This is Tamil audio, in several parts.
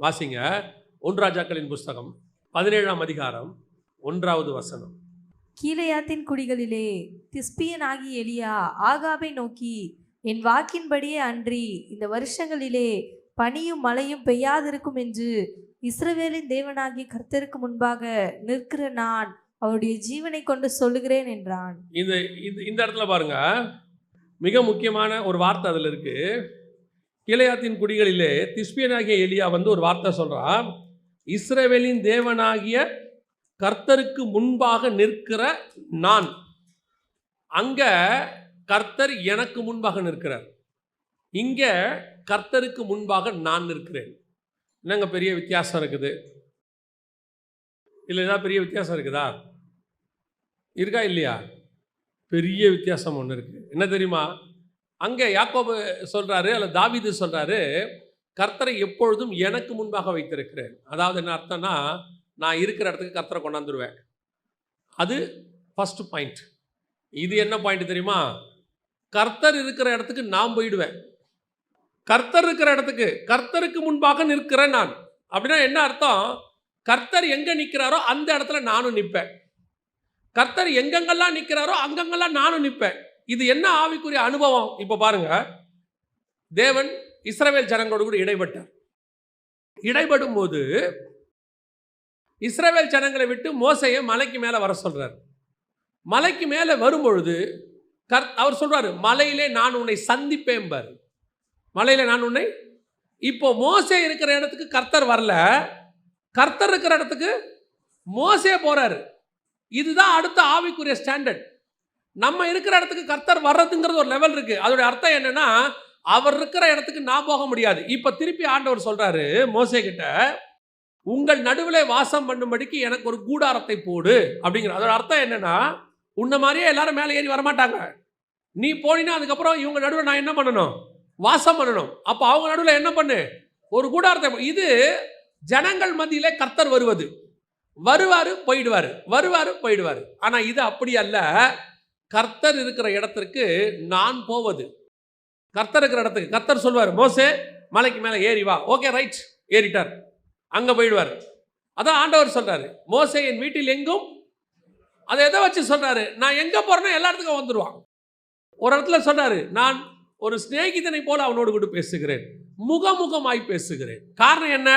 வாசிங்க. ஒன்றாஜாக்களின் புஸ்தகம் பதினேழாம் அதிகாரம் ஒன்றாவது வசனம். கீலேயாத்தின் குடிகளிலே திஸ்பியனாகிய எலியா ஆகாபை நோக்கி என் வாக்கின்படியே அன்றி இந்த வருஷங்களிலே பனியும் மழையும் பெய்யாதிருக்கும் என்று இஸ்ரவேலின் தேவனாகிய கர்த்தருக்கு முன்பாக நிற்கிற நான் அவருடைய ஜீவனை கொண்டு சொல்லுகிறேன் என்றான். இந்த இந்த இந்த இடத்துல பாருங்க. மிக முக்கியமான ஒரு வார்த்தை அதில் இருக்கு. கிளையாத்தின் குடிகளிலே திஸ்பியனாகிய எலியா வந்து ஒரு வார்த்தை சொல்கிறான் இஸ்ரேவேலின் தேவனாகிய கர்த்தருக்கு முன்பாக நிற்கிற நான். அங்கே கர்த்தர் எனக்கு முன்பாக நிற்கிறார். இங்கே கர்த்தருக்கு முன்பாக நான் நிற்கிறேன். என்னங்க பெரிய வித்தியாசம் இருக்குது? இல்லை ஏதாவது பெரிய வித்தியாசம் இருக்குதா? இருக்கா இல்லையா? பெரிய வித்தியாசம் ஒன்று இருக்குது என்ன தெரியுமா? அங்கே யாக்கோபு சொல்கிறாரு அல்ல தாவிது சொல்கிறாரு கர்த்தரை எப்பொழுதும் எனக்கு முன்பாக வைத்திருக்கிறேன். அதாவது என்ன அர்த்தம்னா நான் இருக்கிற இடத்துக்கு கர்த்தரை கொண்டாந்துருவேன். அது ஃபஸ்ட்டு பாயிண்ட் இது என்ன பாயிண்ட் தெரியுமா? கர்த்தர் இருக்கிற இடத்துக்கு நான் போயிடுவேன். கர்த்தர் இருக்கிற இடத்துக்கு கர்த்தருக்கு முன்பாக நிற்கிறேன் நான். அப்படின்னா என்ன அர்த்தம்? கர்த்தர் எங்கே நிற்கிறாரோ அந்த இடத்துல நானும் நிற்பேன். கர்த்தர் எங்கெங்கெல்லாம் நிற்கிறாரோ அங்கங்கெல்லாம் நானும் நிற்பேன். இது என்ன ஆவிக்குரிய அனுபவம்? இப்போ பாருங்க. தேவன் இஸ்ரவேல் ஜனங்களோடு கூட இடைப்பட்டார். இடைப்படும் போது இஸ்ரவேல் ஜனங்களை விட்டு மோசையை மலைக்கு மேலே வர சொல்றார். மலைக்கு மேலே வரும்பொழுது கர் அவர் சொல்றாரு மலையிலே நான் உன்னை சந்திப்பேன் மலையில நான் உன்னை இப்போ மோசே இருக்கிற இடத்துக்கு கர்த்தர் வரல. கர்த்தர் இருக்கிற இடத்துக்கு மோசே போறாரு. இதுதான் அடுத்த ஆவிக்குரிய ஸ்டாண்டர்ட் நம்ம இருக்கிற இடத்துக்கு கர்த்தர் வர்றதுங்கிறது ஒரு லெவல் இருக்கு. அதோட அர்த்தம் என்னன்னா அவர் இருக்கிற இடத்துக்கு நான் போக முடியாது. இப்ப திருப்பி ஆண்டவர் சொல்றாரு மோசே கிட்ட உங்கள் நடுவில் வாசம் பண்ணும்படிக்கு எனக்கு ஒரு கூடாரத்தை போடு. அப்படிங்கிற அதோட அர்த்தம் என்னன்னா உன்ன மாதிரியே எல்லாரும் மேலே ஏறி வரமாட்டாங்க. நீ போனீங்கன்னா அதுக்கப்புறம் இவங்க நடுவில் நான் என்ன பண்ணணும்? வாசம் பண்ணணும். அப்போ அவங்க நடுவில் என்ன பண்ணு? ஒரு கூடாரத்தை இது ஜனங்கள் மத்தியில் கர்த்தர் வருவது. வருவாரு போயிடுவாரு. வருவாரு போயிடுவாரு. ஆனா இது அப்படி அல்ல. கர்த்தர் இருக்கிற இடத்திற்கு நான் போவது. கர்த்தர் இருக்கிற இடத்துக்கு கர்த்தர் சொல்வார் மோசே மலைக்கு மேலே ஏறி வா. ஓகே ரைட் ஏறிட்டார். அங்கே போயிடுவார். அதான் ஆண்டவர் சொல்கிறாரு மோசே என் வீட்டில் எங்கும்? அதை எதை வச்சு சொல்கிறாரு நான் எங்கே போகிறேன்னா எல்லா இடத்துக்கும் வந்துடுவான் ஒரு இடத்துல சொல்கிறாரு நான் ஒரு சிநேகிதனை போல் அவனோடு கூட பேசுகிறேன். முகமுகமாய் பேசுகிறேன். காரணம் என்ன?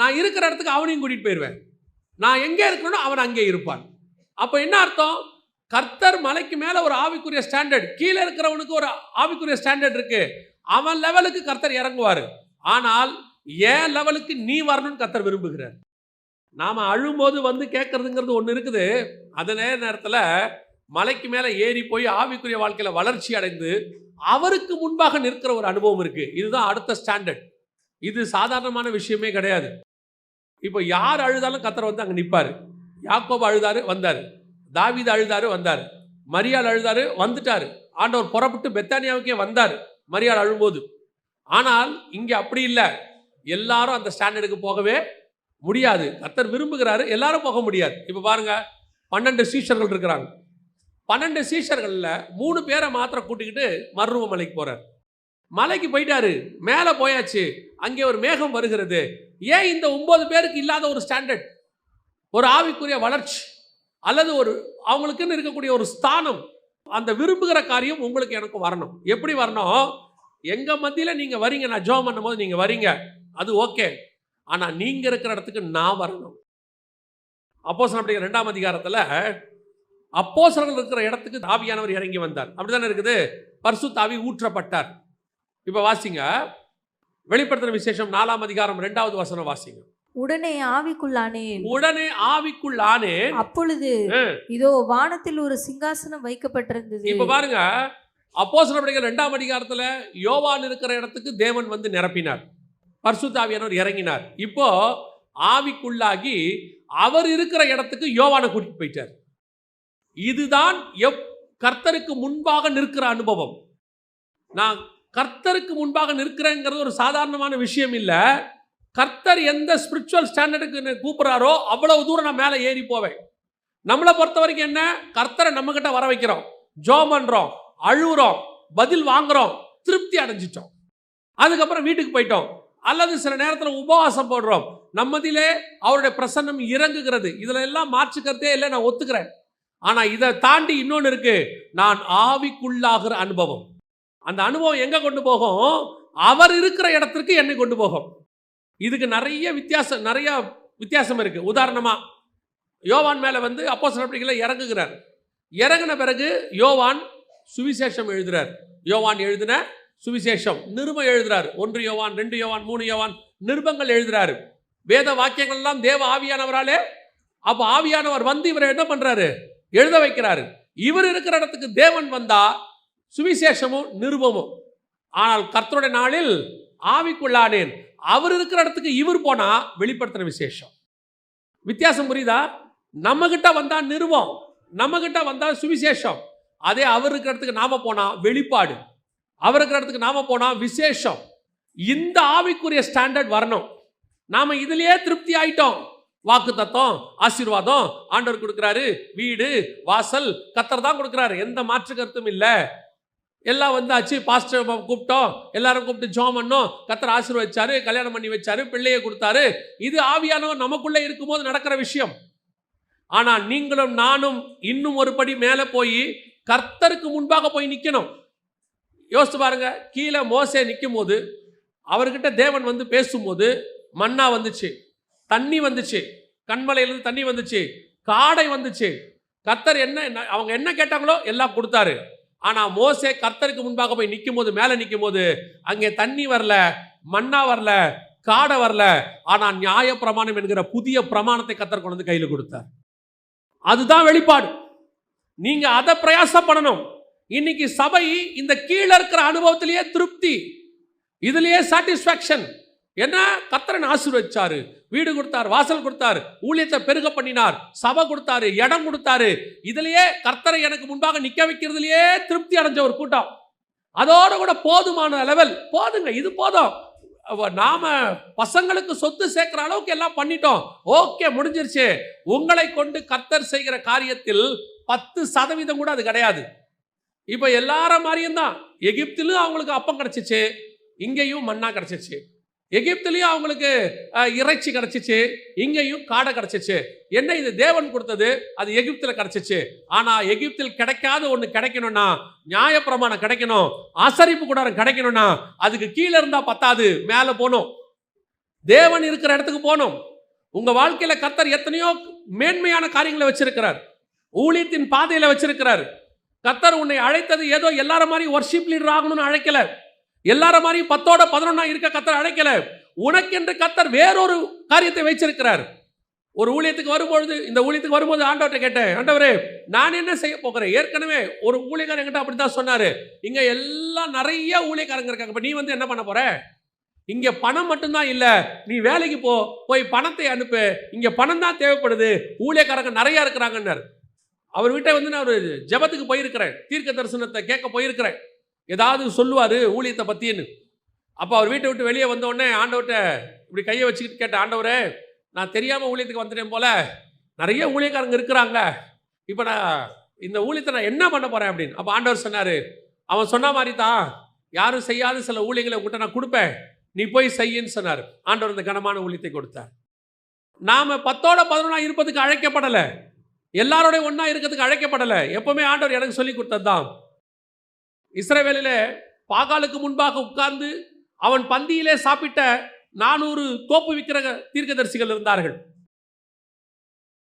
நான் இருக்கிற இடத்துக்கு அவனையும் கூட்டிகிட்டு போயிடுவேன் நான் எங்கே இருக்கணும் அவன் அங்கே இருப்பான். அப்போ என்ன அர்த்தம்? கர்த்தர் மலைக்கு மேலே ஒரு ஆவிக்குரிய ஸ்டாண்டர்ட் கீழே இருக்கிறவனுக்கு ஒரு ஆவிக்குரிய ஸ்டாண்டர்ட் இருக்கு. அவன் லெவலுக்கு கர்த்தர் இறங்குவார். ஆனால் ஏன் லெவலுக்கு நீ வரணும்னு கர்த்தர் விரும்புகிறார். நாம அழும்போது வந்து கேட்கறதுங்கிறது ஒன்று இருக்குது. அதே நேரத்தில் மலைக்கு மேலே ஏறி போய் ஆவிக்குரிய வாழ்க்கையில் வளர்ச்சி அடைந்து அவருக்கு முன்பாக நிற்கிற ஒரு அனுபவம் இருக்கு. இதுதான் அடுத்த ஸ்டாண்டர்ட் இது சாதாரணமான விஷயமே கிடையாது. இப்போ யார் அழுதாலும் கத்தர் வந்து அங்கே நிற்பார் யாக்கோபு அழுதாரு வந்தார். தாவித அழுதாரு வந்தார். மரியாள் அழுதாரு வந்துட்டாரு. ஆண்டவர் புறப்பட்டு பெத்தானியாவுக்கே வந்தார் மரியாள் அழும்போது. ஆனால் இங்கே அப்படி இல்லை. எல்லாரும் அந்த ஸ்டாண்டர்டுக்கு போகவே முடியாது. கத்தர் விரும்புகிறாரு எல்லாரும் போக முடியாது. இப்போ பாருங்க பன்னெண்டு சீஷர்கள் இருக்கிறாங்க. பன்னெண்டு சீஷர்களில் மூணு பேரை மாத்திரம் கூட்டிக்கிட்டு மருவ மலைக்கு போறார். மலைக்கு போயிட்டாரு மேலே போயாச்சு. அங்கே ஒரு மேகம் வருகிறது. ஏன் இந்த ஒன்பது பேருக்கு இல்லாத ஒரு ஸ்டாண்டர்ட்? ஒரு ஆவிக்குரிய வளர்ச்சி. அல்லது ஒரு அவங்களுக்குன்னு இருக்கக்கூடிய ஒரு ஸ்தானம் அந்த விரும்புகிற காரியம் உங்களுக்கு எனக்கு வரணும். எப்படி வரணும்? எங்கள் மத்தியில் நீங்கள் வரீங்க நான் ஜோம் பண்ணும்போது நீங்கள் வரீங்க அது ஓகே. ஆனால் நீங்கள் இருக்கிற இடத்துக்கு நான் வரணும். அப்போஸ் அப்படிங்கிற ரெண்டாம் அதிகாரத்தில் அப்போஸ்தலர்கள் இருக்கிற இடத்துக்கு தாவியானவர் இறங்கி வந்தார். அப்படிதானே இருக்குது? பர்சு தாவி ஊற்றப்பட்டார். இப்போ வாசிங்க. வெளிப்படுத்தின விசேஷம் நாலாம் அதிகாரம் ரெண்டாவது வசனம் வாசிங்க. உடனே ஆவிக்குள்ளானேன். உடனே ஆவிக்குள்ளானே அப்பொழுது இதோ வானத்தில் ஒரு சிங்காசனம் வைக்கப்பட்டிருந்தது. இப்ப பாருங்க அப்போஸ்தலர் அப்படிங்கிற ரெண்டாம் அதிகாரத்துல யோவான் இருக்கிற இடத்துக்கு தேவன் வந்து நிரப்பினார். பரிசுத்தாவியானவர் இறங்கினார். இப்போ ஆவிக்குள்ளாகி அவர் இருக்கிற இடத்துக்கு யோவானை கூட்டிட்டு போயிட்டார். இதுதான் எப் கர்த்தருக்கு முன்பாக நிற்கிற அனுபவம். நான் கர்த்தருக்கு முன்பாக நிற்கிறேங்கிறது ஒரு சாதாரணமான விஷயம் இல்லை. கர்த்தர் எந்த ஸ்பிரிச்சுவல் ஸ்டாண்டர்டுக்கு கூப்பிட்றாரோ அவ்வளவு தூரம் நான் மேலே ஏறி போவேன். நம்மளை பொறுத்த வரைக்கும் என்ன? கர்த்தரை நம்மக்கிட்ட வர வைக்கிறோம். ஜோம் பண்ணுறோம் அழுகுறோம் பதில் வாங்குறோம். திருப்தி அடைஞ்சிட்டோம். அதுக்கப்புறம் வீட்டுக்கு போயிட்டோம். அல்லது சில நேரத்தில் உபவாசம் போடுறோம். நம்மதிலே அவருடைய பிரசன்னம் இறங்குகிறது. இதில் எல்லாம் மாற்றுக்கிறதே இல்லை நான் ஒத்துக்கிறேன். ஆனால் இதை தாண்டி இன்னொன்று இருக்கு. நான் ஆவிக்குள்ளாகிற அனுபவம். அந்த அனுபவம் எங்கே கொண்டு போகும்? அவர் இருக்கிற இடத்திற்கு என்னை கொண்டு போகும். இதுக்கு நிறைய வித்தியாசம் நிறைய வித்தியாசம் இருக்கு. உதாரணமா யோவான் மேலே வந்து அப்போ சிலப்படிகளை இறங்குகிறார். இறங்கின பிறகு யோவான் சுவிசேஷம் எழுதுறார். யோவான் எழுதின சுவிசேஷம் நிருபம் எழுதுறாரு. ஒன்று யோவான் ரெண்டு யோவான் மூணு யோவான் நிருபங்கள் எழுதுறாரு. வேத வாக்கியங்கள் எல்லாம் தேவ ஆவியானவராலே அப்போ ஆவியானவர் வந்து இவரை என்ன பண்ணுறாரு எழுத வைக்கிறாரு. இவர் இருக்கிற இடத்துக்கு தேவன் வந்தா சுவிசேஷமும் நிருபமும். ஆனால் கர்த்தருடைய நாளில் ஆவிக்குள்ளானேன். அவர் இருக்கிற இடத்துக்கு இவர் போனா வெளிப்படுத்தின விசேஷம். வித்தியாசம் புரியுதா? நம்ம கிட்ட வந்தா நம்மகிட்ட நம்ம கிட்ட வந்தா சுவிசேஷம். அதே அவர் இருக்கிற இடத்துக்கு நாம போனா வெளிப்பாடு. அவர் இருக்கிற இடத்துக்கு நாம போனா விசேஷம். இந்த ஆவிக்குரிய ஸ்டாண்டர்ட் வரணும். நாம இதுலயே திருப்தி ஆயிட்டோம். வாக்கு தத்துவம் ஆசீர்வாதம் ஆண்டவர் கொடுக்குறாரு வீடு வாசல் கத்தர் தான் கொடுக்குறாரு. எந்த மாற்று கருத்தும் இல்லை. எல்லாம் வந்தாச்சு பாஸ்டர் கூப்பிட்டோம் எல்லாரும் கூப்பிட்டு ஜோம் பண்ணோம். கத்தர் ஆசீர்வச்சாரு கல்யாணம் பண்ணி வச்சாரு பிள்ளையை கொடுத்தாரு. இது ஆவியானவர் நமக்குள்ளே இருக்கும்போது நடக்கிற விஷயம். ஆனால் நீங்களும் நானும் இன்னும் ஒரு படி மேலே போய் கர்த்தருக்கு முன்பாக போய் நிற்கணும் யோசித்து பாருங்க கீழே மோசே நிற்கும் போது அவர்கிட்ட தேவன் வந்து பேசும்போது மண்ணா வந்துச்சு தண்ணி வந்துச்சு கண்மலையிலிருந்து தண்ணி வந்துச்சு காடை வந்துச்சு. கர்த்தர் என்ன என்ன- அவங்க என்ன கேட்டாங்களோ எல்லாம் கொடுத்தாரு. ஆனால் மோசே கர்த்தருக்கு முன்பாக போய் நிற்கும் போது மேலே நிற்கும் போது அங்கே தண்ணி வரல மண்ணா வரல காடை வரல ஆனால் நியாய பிரமாணம் என்கிற புதிய பிரமாணத்தை கத்தர் கொண்டு வந்து கையில் கொடுத்தார். அதுதான் வெளிப்பாடு. நீங்க அதை பிரயாசம் பண்ணணும் இன்னைக்கு சபை இந்த கீழே இருக்கிற அனுபவத்திலேயே திருப்தி. இதுலேயே சாட்டிஸ்ஃபேக்ஷன் என்ன? கத்தரன் ஆசீர்வச்சாரு. வீடு கொடுத்தார் வாசல் கொடுத்தார் ஊழியத்தை பெருக பண்ணினார் சபை கொடுத்தாரு இடம் கொடுத்தாரு. இதுலயே கர்த்தரை எனக்கு முன்பாக நிக்க வைக்கிறதுலயே திருப்தி அடைஞ்ச ஒரு கூட்டம். அதோட கூட போதுமான லெவல் போதுங்க இது போதும். நாம பசங்களுக்கு சொத்து சேர்க்கிற அளவுக்கு எல்லாம் பண்ணிட்டோம். ஓகே முடிஞ்சிருச்சு. உங்களை கொண்டு கர்த்தர் செய்கிற காரியத்தில் பத்து சதவீதம் கூட அது கிடையாது. இப்போ எல்லார மாதிரியும் தான். எகிப்திலும் அவங்களுக்கு அப்பம் கிடைச்சிச்சு இங்கேயும் மண்ணா கிடைச்சிச்சு. எகிப்துலேயும் அவங்களுக்கு இறைச்சி கிடச்சிச்சு இங்கேயும் காடை கிடச்சிச்சு. என்ன இது தேவன் கொடுத்தது? அது எகிப்தில் கிடச்சிச்சு. ஆனால் எகிப்தில் கிடைக்காத ஒன்று கிடைக்கணும்னா நியாயப்பிரமாணம் கிடைக்கணும் ஆசரிப்பு கூடாரம் கிடைக்கணும்னா அதுக்கு கீழே இருந்தால் பத்தாது மேலே போகணும். தேவன் இருக்கிற இடத்துக்கு போகணும். உங்கள் வாழ்க்கையில் கத்தர் எத்தனையோ மேன்மையான காரியங்களை வச்சிருக்கிறார். ஊழியத்தின் பாதையில் வச்சிருக்கிறார். கத்தர் உன்னை அழைத்தது ஏதோ எல்லார மாதிரி ஒர்ஷிப் லீடர் ஆகணும்னு அழைக்கல. எல்லார மாதிரியும் பத்தோட பதினொன்னா இருக்க கத்தர் அழைக்கல. உனக்கென்று கத்தர் வேறொரு காரியத்தை வைச்சிருக்கிறார் ஒரு ஊழியத்துக்கு வரும்பொழுது இந்த ஊழியத்துக்கு வரும்போது ஆண்டவர்கிட்ட கேட்டேன் ஆண்டவரே நான் என்ன செய்ய போகிறேன்? ஏற்கனவே ஒரு ஊழியக்காரர் என்கிட்ட அப்படி தான் சொன்னாரு. இங்க எல்லாம் நிறைய ஊழியக்காரங்க இருக்காங்க. இப்ப நீ வந்து என்ன பண்ண போற? இங்க பணம் மட்டும்தான் இல்ல. நீ வேலைக்கு போ போய் பணத்தை அனுப்பு. இங்க பணம் தான் தேவைப்படுது. ஊழியக்காரங்க நிறைய இருக்கிறாங்கன்னாரு. அவர் வந்து நான் ஒரு ஜெபத்துக்கு போயிருக்கிறேன். தீர்க்க தரிசனத்தை கேட்க போயிருக்கிறேன். ஏதாவது சொல்லுவார் ஊழியத்தை பற்றின்னு அப்போ அவர் வீட்டை விட்டு வெளியே வந்த உடனே ஆண்டவர்கிட்ட இப்படி கையை வச்சுக்கிட்டு கேட்டேன் ஆண்டவரே நான் தெரியாமல் ஊழியத்துக்கு வந்துட்டேன் போல. நிறைய ஊழியக்காரங்க இருக்கிறாங்க. இப்போ நான் இந்த ஊழியத்தை நான் என்ன பண்ண போகிறேன் அப்படின்னு. அப்போ ஆண்டவர் சொன்னார் அவன் சொன்ன மாதிரி தான் யாரும் செய்யாத சில ஊழியங்களை உங்கள்கிட்ட நான் கொடுப்பேன். நீ போய் செய்யின்னு சொன்னார். ஆண்டவர் இந்த கனமான ஊழியத்தை கொடுத்தார். நாம் பத்தோட பதினொன்றா இருப்பதுக்கு அழைக்கப்படலை. எல்லாரோடய ஒன்றா இருக்கிறதுக்கு அழைக்கப்படலை. எப்போவுமே ஆண்டவர் எனக்கு சொல்லி கொடுத்தது தான் இஸ்ரவேலிலே பாகாலுக்கு முன்பாக உட்கார்ந்து அவன் பந்தியிலே சாப்பிட்ட நானூறு தோப்பு விற்கிற தீர்க்கதரிசிகள் இருந்தார்கள்.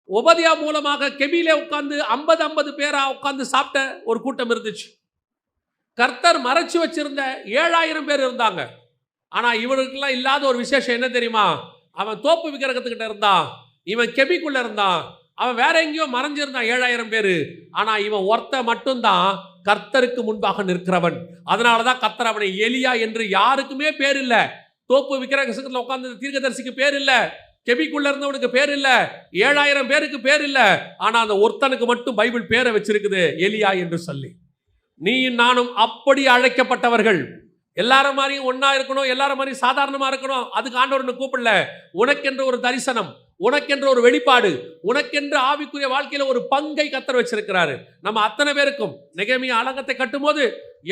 உபதியா மூலமாக கெபியிலே உட்கார்ந்து ஐம்பது ஐம்பது பேரா உட்கார்ந்து சாப்பிட்ட ஒரு கூட்டம் இருந்துச்சு. கர்த்தர் மறைச்சு வச்சிருந்த ஏழாயிரம் பேர் இருந்தாங்க. ஆனா இவனுக்கெல்லாம் இல்லாத ஒரு விசேஷம் என்ன தெரியுமா? அவன் தோப்பு விக்கிரகத்துக்கிட்ட இருந்தான் இவன் கெபிக்குள்ள இருந்தான் அவன் வேற எங்கேயோ மறைஞ்சிருந்தான் ஏழாயிரம் பேர். ஆனா இவன் ஒருத்த மட்டும்தான் கர்த்தருக்கு முன்பாக நிற்கிறவன். அதனாலதான் கர்த்தர் அவனை எலியா என்று யாருக்குமே பேர் இல்லை தோப்பு விக்கிரகத்துல உட்கார்ந்து தீர்க்கதரிசிக்கு பேர் இல்லை கெபிக்குள்ள இருந்தவனுக்கு பேர் இல்லை ஏழாயிரம் பேருக்கு பேர் இல்லை ஆனால் அந்த ஒருத்தனுக்கு மட்டும் பைபிள் பேரை வச்சிருக்குது எலியா என்று சொல்லி. நீயும் நானும் அப்படி அழைக்கப்பட்டவர்கள். எல்லாரும் மாதிரியும் ஒன்றா இருக்கணும் எல்லாரும் மாதிரியும் சாதாரணமாக இருக்கணும். அதுக்கு ஆண்டவர் கூப்பிடல? உனக்கென்று ஒரு தரிசனம். உனக்கென்ற ஒரு வெளிப்பாடு உனக்கென்று ஆவிக்குரிய வாழ்க்கையில ஒரு பங்கை கத்தர் வச்சிருக்கிறாரு. நம்ம அத்தனை பேருக்கும் நெகமியா அலங்கத்தை கட்டும்போது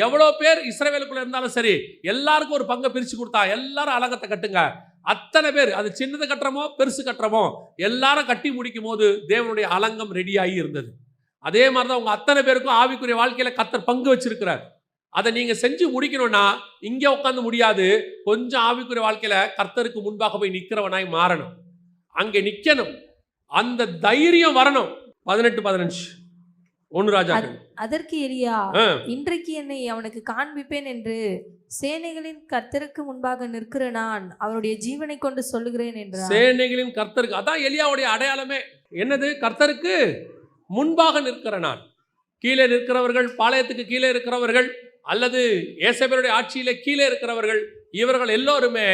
எவ்வளோ பேர் இஸ்ரேவேலுக்குள்ள இருந்தாலும் சரி எல்லாருக்கும் ஒரு பங்கை பிரிச்சு கொடுத்தா எல்லாரும் அலங்கத்தை கட்டுங்க. அத்தனை பேர் அது சின்னது கட்டுறமோ பெருசு கட்டுறமோ எல்லாரும் கட்டி முடிக்கும் போது தேவனுடைய அலங்கம் ரெடியாகி இருந்தது. அதே மாதிரி தான் உங்க அத்தனை பேருக்கும் ஆவிக்குரிய வாழ்க்கையில கத்தர் பங்கு வச்சிருக்கிறார். அதை நீங்க செஞ்சு முடிக்கணும்னா இங்க உட்காந்து முடியாது. கொஞ்சம் ஆவிக்குரிய வாழ்க்கையில கர்த்தருக்கு முன்பாக போய் நிக்கிறவனாய் மாறணும். அங்கே நிக்கணும். அந்த தைரியம் வரணும். பதினெட்டு பதினஞ்சு. ஒன்று ராஜா அதற்கு எலியா இன்றைக்கு என்னை அவனுக்கு காண்பிப்பேன் என்று சேனைகளின் கர்த்தருக்கு முன்பாக நிற்கிற நான் அவருடைய ஜீவனை கொண்டு சொல்லுகிறேன் என்றார் சேனைகளின் கர்த்தருக்கு அதான் எலியாவுடைய அடையாளமே. என்னது? கர்த்தருக்கு முன்பாக நிற்கிற நான். கீழே நிற்கிறவர்கள் பாளையத்துக்கு கீழே இருக்கிறவர்கள் அல்லது ஏசபேருடைய ஆட்சியிலே கீழே இருக்கிறவர்கள் இவர்கள் எல்லோருமே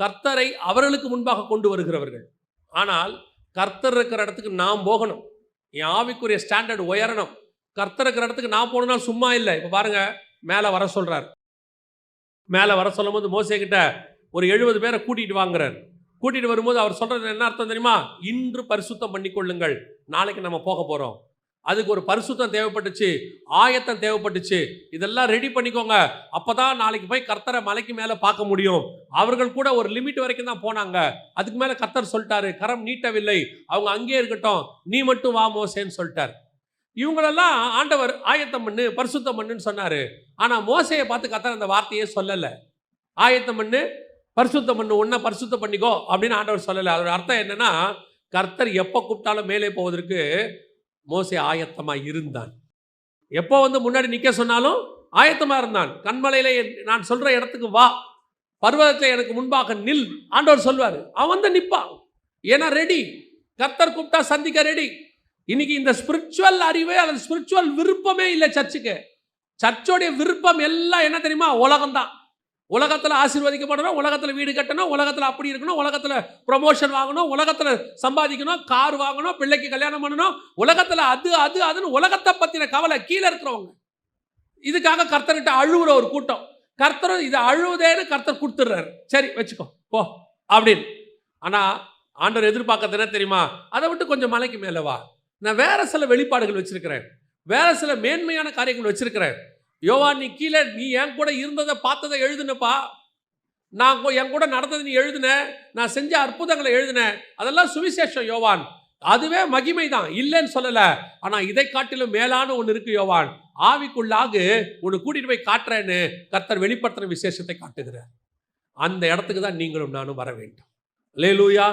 கர்த்தரை அவர்களுக்கு முன்பாக கொண்டு வருகிறவர்கள். ஆனால் கர்த்தர் இருக்கிற இடத்துக்கு நாம் போகணும். என் ஆவிக்குரிய ஸ்டாண்டர்ட் உயரணும். கர்த்தர் இருக்கிற இடத்துக்கு நான் போகணும்னா சும்மா இல்லை. இப்போ பாருங்க மேலே வர சொல்கிறார் மேலே வர சொல்லும்போது போது கிட்ட ஒரு எழுபது பேரை கூட்டிகிட்டு வாங்குறார். கூட்டிகிட்டு வரும்போது அவர் சொல்கிறது என்ன அர்த்தம் தெரியுமா? இன்று பரிசுத்தம் பண்ணிக்கொள்ளுங்கள். நாளைக்கு நம்ம போக போகிறோம் அதுக்கு ஒரு பரிசுத்தம் தேவைப்பட்டுச்சு ஆயத்தம் தேவைப்பட்டுச்சு. இதெல்லாம் ரெடி பண்ணிக்கோங்க. அப்பதான் நாளைக்கு போய் கர்த்தரை மலைக்கு மேலே பார்க்க முடியும். அவர்கள் கூட ஒரு லிமிட் வரைக்கும் தான் போனாங்க. அதுக்கு மேலே கர்த்தர் சொல்லிட்டாரு கரம் நீட்டவில்லை. அவங்க அங்கேயே இருக்கட்டும். நீ மட்டும் வா மோசேன்னு சொல்லிட்டார். இவங்களெல்லாம் ஆண்டவர் ஆயத்தம் பண்ணு பரிசுத்தம் பண்ணுன்னு சொன்னார். ஆனால் மோசையை பார்த்து கர்த்தர் அந்த வார்த்தையே சொல்லலை. ஆயத்தம் பண்ணு பரிசுத்தம் பண்ணு ஒன்றை பரிசுத்தம் பண்ணிக்கோ அப்படின்னு ஆண்டவர் சொல்லலை. அதோட அர்த்தம் என்னென்னா கர்த்தர் எப்போ கூப்பிட்டாலும் மேலே போவதற்கு மோசே ஆயத்தமாக இருந்தான். எப்போ வந்து முன்னாடி நிற்க சொன்னாலும் ஆயத்தமாக இருந்தான். கண்மலையில நான் சொல்கிற இடத்துக்கு வா. பர்வதத்தில் எனக்கு முன்பாக நில். ஆண்டவர் சொல்வார். அவன் வந்து நிற்பான் ஏன்னா ரெடி கத்தர் கூப்பிட்டா சந்திக்க ரெடி இன்னைக்கு இந்த ஸ்பிரிச்சுவல் அறிவே அல்லது ஸ்பிரிச்சுவல் விருப்பமே இல்லை சர்ச்சுக்கு. சர்ச்சோடைய விருப்பம் எல்லாம் என்ன தெரியுமா? உலகம்தான். உலகத்தில் ஆசீர்வதிக்கப்படணும் உலகத்தில் வீடு கட்டணும் உலகத்தில் அப்படி இருக்கணும் உலகத்தில் ப்ரொமோஷன் வாங்கணும் உலகத்தில் சம்பாதிக்கணும் கார் வாங்கணும் பிள்ளைக்கு கல்யாணம் பண்ணணும். உலகத்தில் அது அது அதுன்னு உலகத்தை பற்றின கவலை கீழே இருக்கிறவங்க. இதுக்காக கர்த்தர்கிட்ட அழுகுற ஒரு கூட்டம். கர்த்தரும் இதை அழுவுதேன்னு கர்த்தர் கொடுத்துட்றாரு. சரி வச்சுக்கோ. போ. அப்படின்னு. ஆனால் ஆண்டவர் எதிர்பார்க்கறது என்ன தெரியுமா? அதை விட்டு கொஞ்சம் மலைக்கு மேலே வா. நான் வேற சில வெளிப்பாடுகள் வச்சுருக்கிறேன். வேற சில மேன்மையான காரியங்கள் வச்சுருக்கிறேன். யோவான் நீ கீழே நீ என் கூட இருந்ததை பார்த்ததை எழுதுனப்பா. நான் என் கூட நடந்ததை நீ எழுதுன. நான் செஞ்ச அற்புதங்களை எழுதுன. அதெல்லாம் சுவிசேஷம் யோவான். அதுவே மகிமை தான் இல்லைன்னு சொல்லலை. ஆனால் இதை காட்டிலும் மேலான ஒன்று இருக்கு யோவான். ஆவிக்குள்ளாக ஒன்று கூட்டிட்டு போய் காட்டுறேன்னு கர்த்தர் வெளிப்படுத்துகிற விசேஷத்தை காட்டுகிறார். அந்த இடத்துக்கு தான் நீங்களும் நானும் வர வேண்டும். லேலூயா